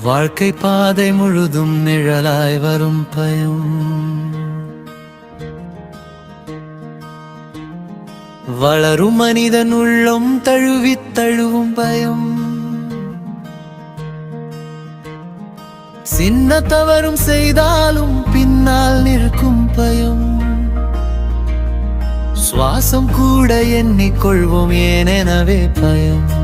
வாழ்க்கை பாதை முழுதும் நிழலாய் வரும் பயம். வளரும் மனிதன் உள்ளம் தழுவி தழுவும் பயம். சின்ன தவறும் செய்தாலும் பின்னால் நிற்கும் பயம். சுவாசம் கூட எண்ணிக்கொள்வோம் ஏனெனவே பயம்.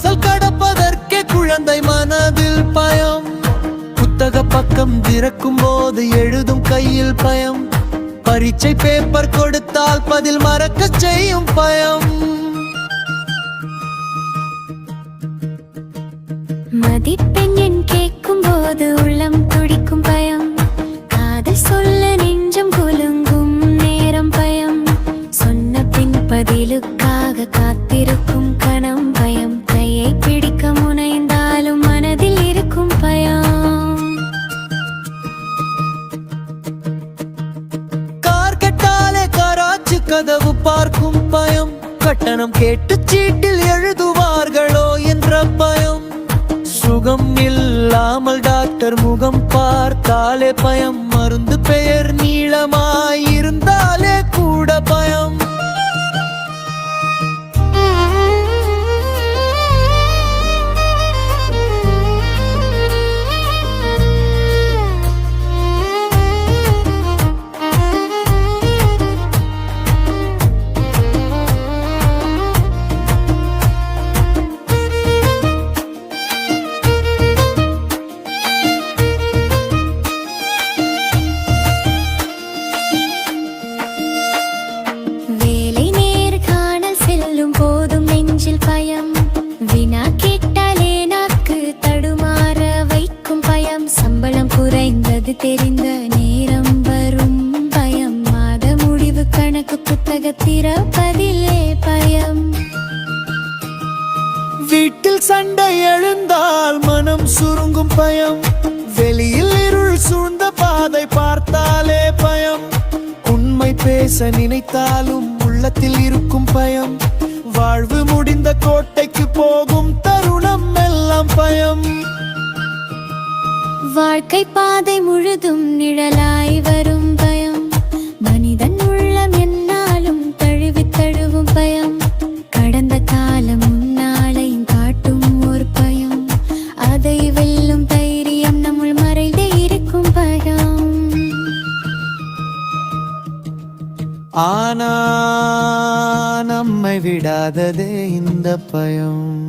வாசல் கடப்பதற்கே குழந்தை மனதில் பயம். புத்தக பக்கம் திறக்கும் போது எழுதும் கையில் பயம். பரீட்சை பேப்பர் கொடுத்தால் பதில் மறக்க செய்யும் பயம். மதிப்பெண் எண் கேட்கும் போது உள்ளம் துடிக்கும் பயம். காதல் சொல்ல நெஞ்சம் குலுங்கும் நேரம் பயம். சொன்ன பின் பதிலுக்கு கதவு பார்க்கும் பயம். கட்டணம் கேட்டு சீட்டில் எழுதுவார்களோ என்ற பயம். சுகம் இல்லாமல் டாக்டர் முகம் பார்த்தாலே பயம். மருந்து பெயர் நீளமாயிருந்தாலே கூட பயம். குறைந்தது தெரிந்த நேரம் வரும் பயம். மாத முடிவு கணக்கு புத்தக திறப்பதிலே பயம். வீட்டில் சண்டை எழுந்தால் மனம் சுருங்கும் பயம். வெளியில் இருள் சூழ்ந்த பாதை பார்த்தாலே பயம். உண்மை பேச நினைத்தாலும் உள்ளத்தில் இருக்கும் பயம். வாழ்வு முடிந்த கோட்டைக்கு போகும் தருணம் எல்லாம் பயம். வாழ்க்கை பாதை முழுதும் நிழலாய் வரும் பயம். மனிதன் உள்ளம் என்னாலும் தழுவி தழுவும் பயம். கடந்த காலம் முன்னாளையும் காட்டும் ஒரு பயம். அதை வெல்லும் தைரியம் நம்முள் மறைந்தே இருக்கும் பயம். ஆனா நம்மை விடாததே இந்த பயம்.